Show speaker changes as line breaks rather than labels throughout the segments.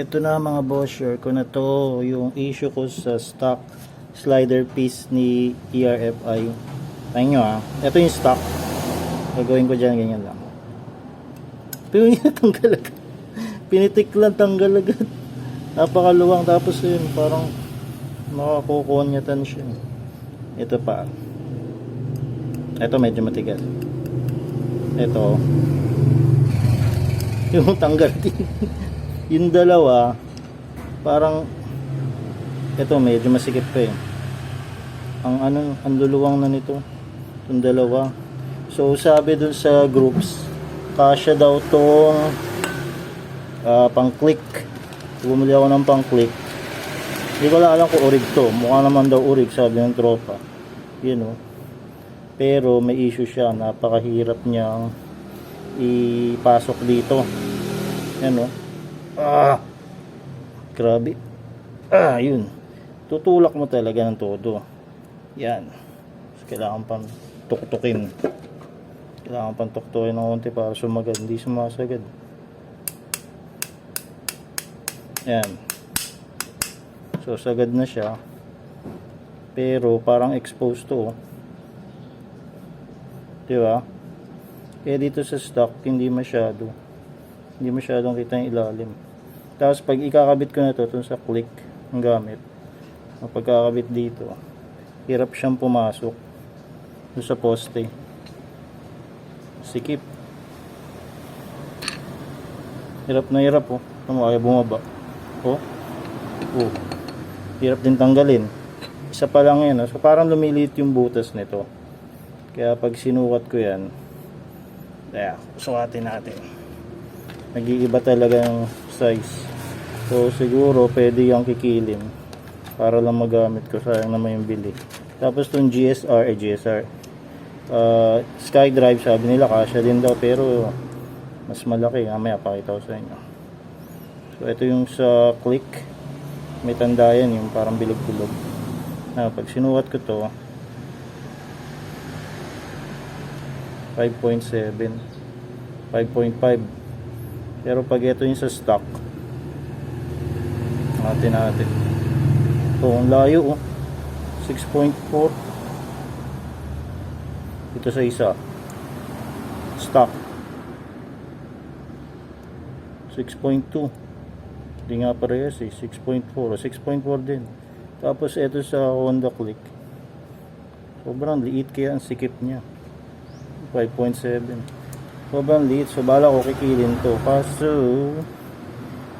Ito na mga boss, share ko na to yung issue ko sa stock slider piece ni ERFI. Tingnan nyo ah. Ito yung stock. Gagawin ko dyan, ganyan lang. Pero yun, tanggal agad. Pinitik lang, tanggal agad. Napakaluwang. Tapos yun, parang makakukonyatan siya. Ito pa. Ito medyo matigas. Ito. Yung tanggal din. Yung dalawa, parang ito medyo masikip pa eh. Ang ano, ang luluwang na nito. Yung dalawa. So sabi dun sa groups, kasya daw tong ah, pang-click. Bumili ako ng pang-click. Hindi ko lang alam kung urig to. Mukha naman daw urig, sabi ng tropa. Yun oh. Pero may issue siya. Napakahirap niyang ipasok dito. Yan oh. Ah! Grabe. Ah, yun. Tutulak mo talaga ng todo. Yan. So, kailangan pang tuktukin. Kailangan pang tuktukin ng konti para sumagad. Hindi sumasagad. Yan. So, sagad na siya. Pero, parang exposed to. oh. Di ba? Kaya dito sa stock, hindi masyado. Hindi masyadong kita yung ilalim. Tapos, pag ikakabit ko na to, sa click ng gamit, pagkakabit dito, hirap siyang pumasok dun sa poste. Sikip. Hirap na hirap oh. Tama, ayaw bumaba. Oh. Oh. Hirap din tanggalin. Isa pa lang yan. oh. So parang lumiliit yung butas nito. Kaya pag sinukat ko yan, kaya sukatin natin. Nag-iiba talaga yung size. So siguro pwede yung kikilim para lang magamit ko. Sayang naman yung bili. Tapos itong GSR, eh GSR, uh, SkyDrive sabi nila kasya din daw pero mas malaki. Mamaya pakita ko sa inyo. So ito yung sa click. May tanda yan yung parang bilog-bilog. Na pag sinukat ko to 5.7 5.5 pero pag ito yung sa stock natin natin ito ang layo oh. 6.4 ito sa isa. Stock 6.2 hindi nga parehas eh. 6.4 o 6.4 din. Tapos ito sa Honda Click. Sobrang liit kaya ang sikip niya. 5.7 sobrang liit. So bala ko kikilin to. Kaso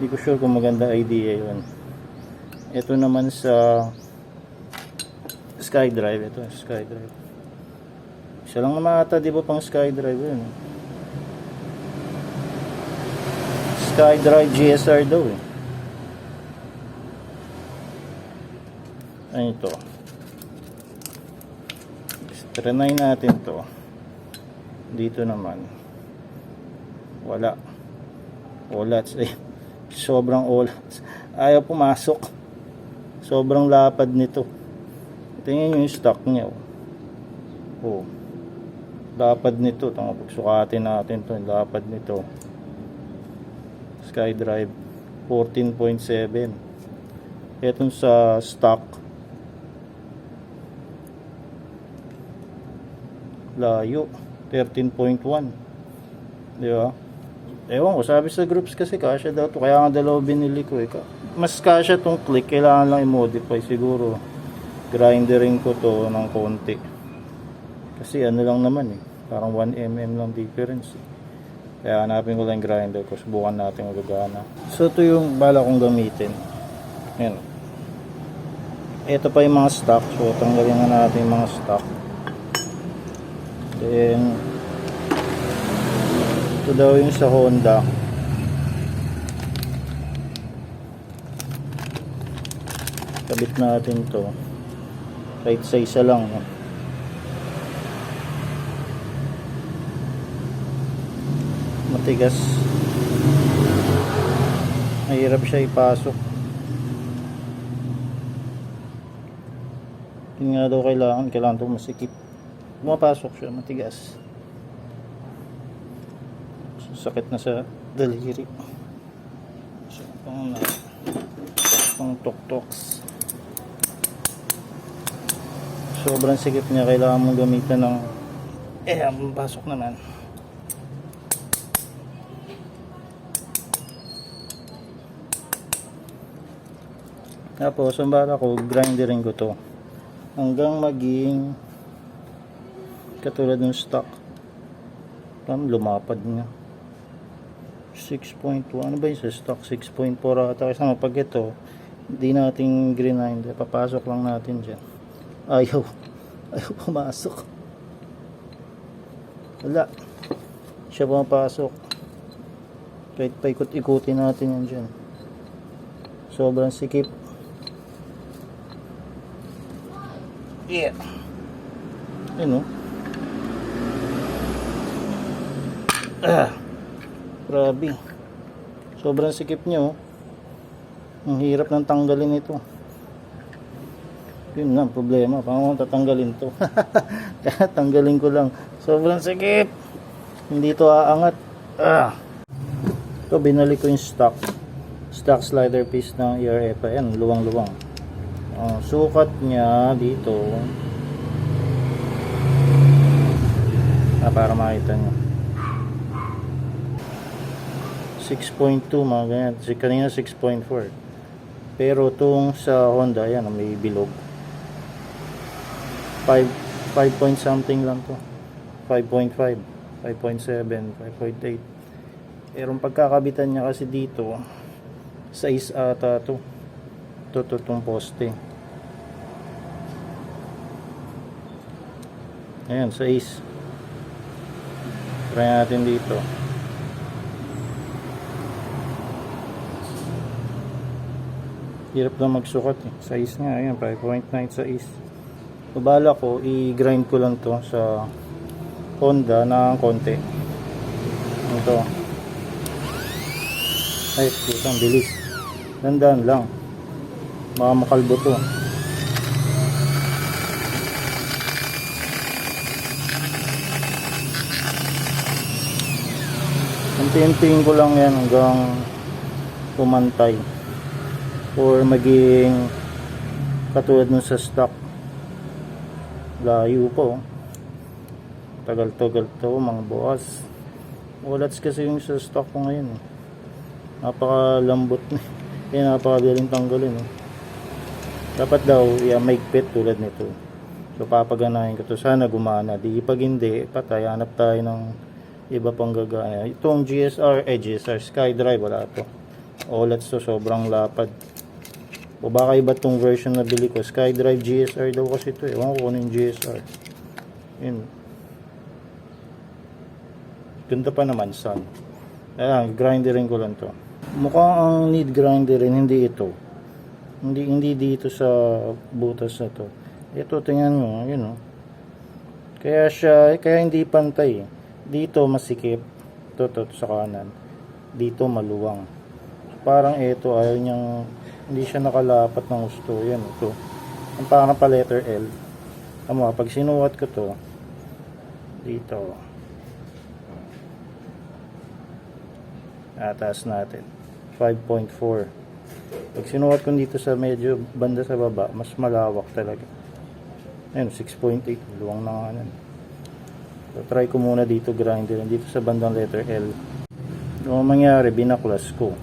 hindi ko sure kung maganda idea yun. Ito naman sa SkyDrive ito SkyDrive isa lang naman ata di ba pang SkyDrive yun? SkyDrive GSR daw eh. Ano ito trinay natin to. Dito naman. Wala. Olats eh sobrang olats ayaw pumasok. Sobrang lapad nito. Tingnan nyo yung stock niya oh, oh. lapad nito. Tanga pagsukatin natin to. Lapad nito. SkyDrive 14.7 etong sa stock. Layo. 13.1 di ba ewan ko sabi sa groups kasi kasya daw to kaya nga dalawa binili ko eh. Mas kasya tong click kailangan lang i-modify siguro. Grindering ko to ng konti. Kasi ano lang naman eh parang 1mm lang difference eh. kaya hanapin ko lang grinder ko subukan natin kung gagana. So ito yung bala kong gamitin. Yan ito pa yung mga stock. So tanggalin na natin yung mga stock. Then, ito daw yung sa Honda. Kabit natin to. Kahit sa isa lang. Matigas. Mahirap siya ipasok. Yun nga daw kailangan. Kailangan to masikip pumapasok siya matigas sakit na sa daliri so, Pang, pang tok-toks. Sobrang sikip niya. Kailangan mong gamitan ng... Eh, pasok naman. Tapos, ang bala ko, grinderin ko to. Hanggang maging katulad ng stock. Parang lumapad niya. 6.1. Ano ba yung sa stock? 6.4 ata. Kasi pag ito, hindi natin grind. Papasok lang natin dyan. Ayaw. Ayaw pumasok. Wala. Siya pumapasok. Kahit paikot-ikutin natin yan dyan. Sobrang sikip. Yeah. Yun oh. Ah. Grabe. Sobrang sikip niya oh. Ang hirap ng tanggalin ito. Yun nga ang problema. Paano ko tatanggalin to? Kaya tanggalin ko lang. Sobrang sikip. Hindi to aangat. Ah. Ito binalik ko yung stock. Stock slider piece ng ERF. Ayan, luwang-luwang. Oh, sukat niya dito. Ah, para makita nyo. 6.2 mga ganyan. Si kanina 6.4. Pero itong sa Honda, yan, may bilog. 5, 5 point something lang to. 5.5, 5.7, 5.8. Pero pagkakabitan niya kasi dito, 6 ata to. Ito, ito, itong poste. Ayan, 6. Try natin dito. Hirap na magsukat eh. Size nga, ayan, 5.9 size. Babala ko, i-grind ko lang to sa Honda ng konti. Ito. Ay, putang bilis. Dandan lang. Baka makalbo to. Unti-untiin ko lang yan hanggang pumantay or maging katulad nun sa stock. Layo po tagal-tagal to mga boss. Wallets kasi yung sa stock ko ngayon eh. napakalambot na kaya napakagaling tanggalin eh. dapat daw yeah, maigpit tulad nito. So papaganahin ko to. Sana gumana. Di pag hindi patay. Hanap tayo ng iba pang gagana. Itong GSR eh GSR SkyDrive wala to. OLEDs to sobrang lapad o baka iba tong version na bili ko. SkyDrive GSR daw kasi ito eh. Ewan ko kung ano yung GSR. Yun. Ganda pa naman, son. Ayan, grinderin ko lang to. Mukhang ang need grinderin, hindi ito. Hindi hindi dito sa butas na to. Ito, tingnan mo. Yun oh. Kaya siya, kaya hindi pantay. eh. Dito masikip. Ito, to, sa kanan. Dito maluwang. Parang ito, ayaw niyang hindi siya nakalapat ng gusto. Yan, ito. Ang parang pa letter L. Tama, pag sinuwat ko to, dito. Atas natin. 5.4. Pag sinuwat ko dito sa medyo banda sa baba, mas malawak talaga. Ayun, 6.8. Luwang na nga nun. So, try ko muna dito grinder. Dito sa bandang letter L. Yung mangyari, binaklas ko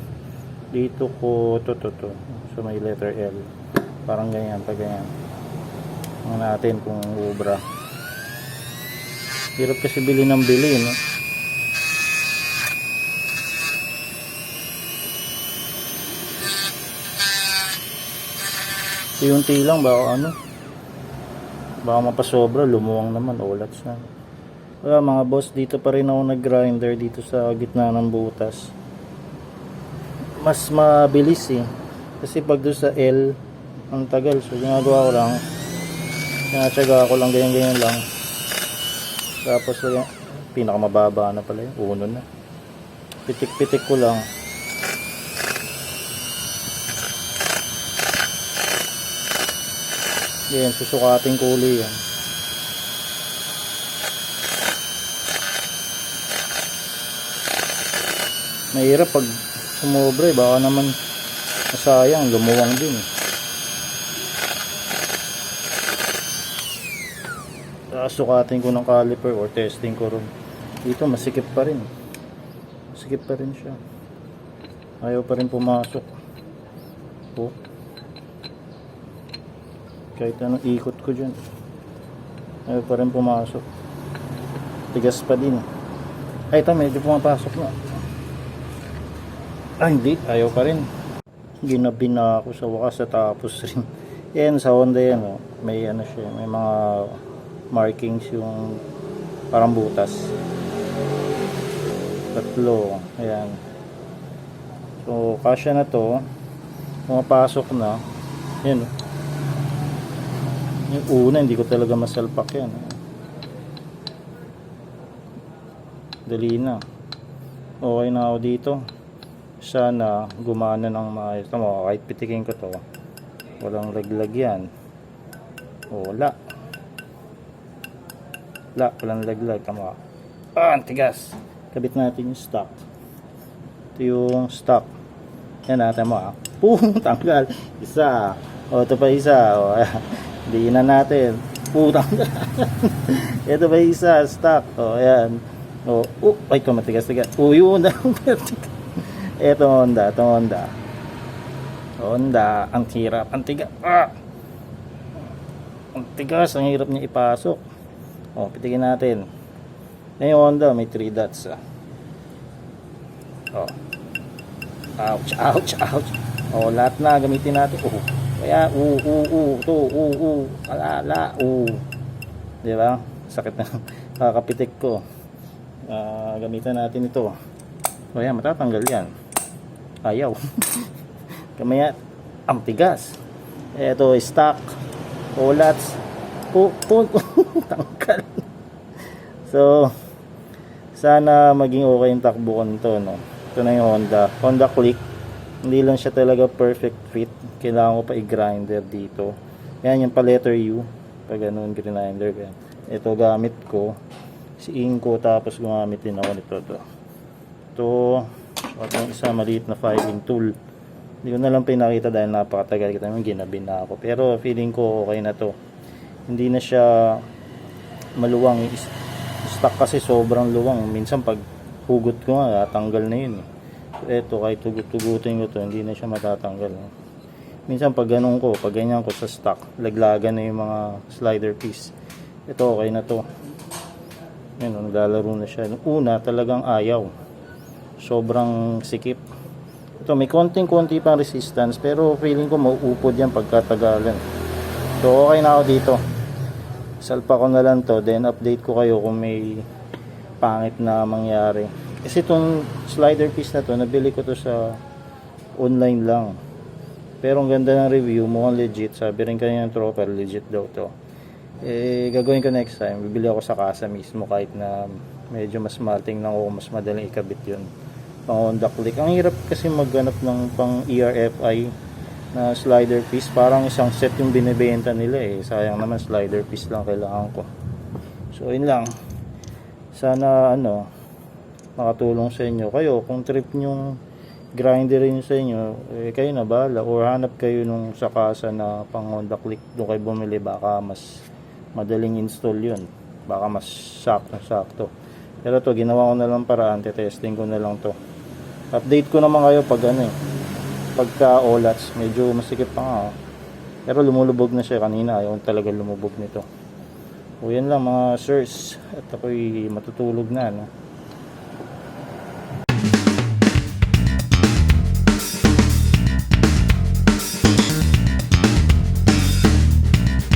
dito ko to to to so may letter L. Parang ganyan pag ganyan. Tingnan natin kung ubra. Hirap kasi bili ng bili no? Tiyunti lang baka ano. Baka mapasobra lumuwang naman ulats na. Wala mga boss dito pa rin ako nag grinder dito sa gitna ng butas. Mas mabilis eh. Kasi pag doon sa L, ang tagal. So, ginagawa ko lang, sinatsaga ko lang, ganyan-ganyan lang. Tapos, ganyan, pinakamababa na pala yun. Uno na. Pitik-pitik ko lang. Yan, susukating kuli yan. Mahirap pag sumobra eh. Baka naman Sayang, lumuwang din. eh. Ah, sukatin ko ng caliper or testing ko rin. Dito masikip pa rin. Masikip pa rin siya. Ayaw pa rin pumasok. Oh. Kahit anong ikot ko dyan. Ayaw pa rin pumasok. Tigas pa din. Ay, ito medyo pumapasok na. Ah, hindi. Ayaw pa rin. Ginabi na ako sa wakas tapos rin. Yan, sa Honda yan, oh. May ano siya, may mga markings yung parang butas. Tatlo. Ayan. So, kasya na to. Pumapasok na. Yan, oh. Yung una, hindi ko talaga masalpak yan. Dali na. Okay na ako dito. Sana gumana ng maayos. Tama, kahit pitikin ko to. Walang laglag yan. O, wala. Wala, walang laglag. Tama. Ah, ang tigas. Kabit natin yung stock. Ito yung stock. Yan natin mo ah. Pum, tanggal. Isa. O, ito pa isa. O, Hindi na natin. Putang. ito pa isa. Stock. O, ayan. O, oh, ay, ito matigas-tigas. O, yun. Ito Honda. Ito Honda. Honda. Ang hirap. Ang tigas. Ah! Ang tigas. Ang hirap niya ipasok. O, pitikin natin. Na Honda, may 3 dots ah. O. Ouch, ouch, ouch. O, lahat na gamitin natin. Oh. Kaya, u, u, u, to, u, u, ala, ala, u. Di ba? Sakit na. Kakapitik ko. Ah, gamitan natin ito. O yan, matatanggal yan. Ayaw. Kamaya, ang tigas. Ito, stock. Olats. Pu, pu, tanggal. So, sana maging okay yung takbo ko nito, no? Ito na yung Honda. Honda Click. Hindi lang siya talaga perfect fit. Kailangan ko pa i-grinder dito. Yan yung pa letter U. Pag ganun, grinder. Yan. Ito gamit ko. Si Inco. Tapos gumamit din ako nito. To. Ito. At yung isa maliit na filing tool. Hindi ko na lang pinakita dahil napakatagal kita yung ginabi na ako. Pero feeling ko okay na to. Hindi na siya maluwang. Stock kasi sobrang luwang. Minsan pag hugot ko nga, tanggal na yun. Eh. So, eto, kahit tugut-tugutin ko to, hindi na siya matatanggal. eh. Minsan pag ganun ko, pag ganyan ko sa stock, laglagan na yung mga slider piece. Ito, okay na to. Oh, naglalaro na siya. Una, talagang ayaw. Sobrang sikip. Ito, may konting-konti pang resistance, pero feeling ko mauupod yan pagkatagalan. So, okay na ako dito. Salpa ko na lang to, then update ko kayo kung may pangit na mangyari. Kasi itong slider piece na to, nabili ko to sa online lang. Pero ang ganda ng review, mukhang legit. Sabi rin kanina ng tropa, legit daw to. Eh, gagawin ko next time. Bibili ako sa casa mismo kahit na medyo mas malting lang ako, mas madaling ikabit yun. Pang Honda Click. Ang hirap kasi magganap ng pang ERFI na slider piece. Parang isang set yung binibenta nila eh. Sayang naman slider piece lang kailangan ko. So, yun lang. Sana ano, makatulong sa inyo. Kayo, kung trip nyong grinder rin sa inyo, eh, kayo na bala. Or hanap kayo nung sa casa na pang Honda Click. Doon kayo bumili. Baka mas madaling install yun. Baka mas sakto-sakto. Pero to ginawa ko na lang paraan. Testing ko na lang to. Update ko naman kayo pag ano eh. Pagka OLATS, medyo masikip pa nga. oh. Pero lumulubog na siya kanina. Ayaw talaga lumubog nito. O yan lang mga sirs. At ako'y matutulog na. No?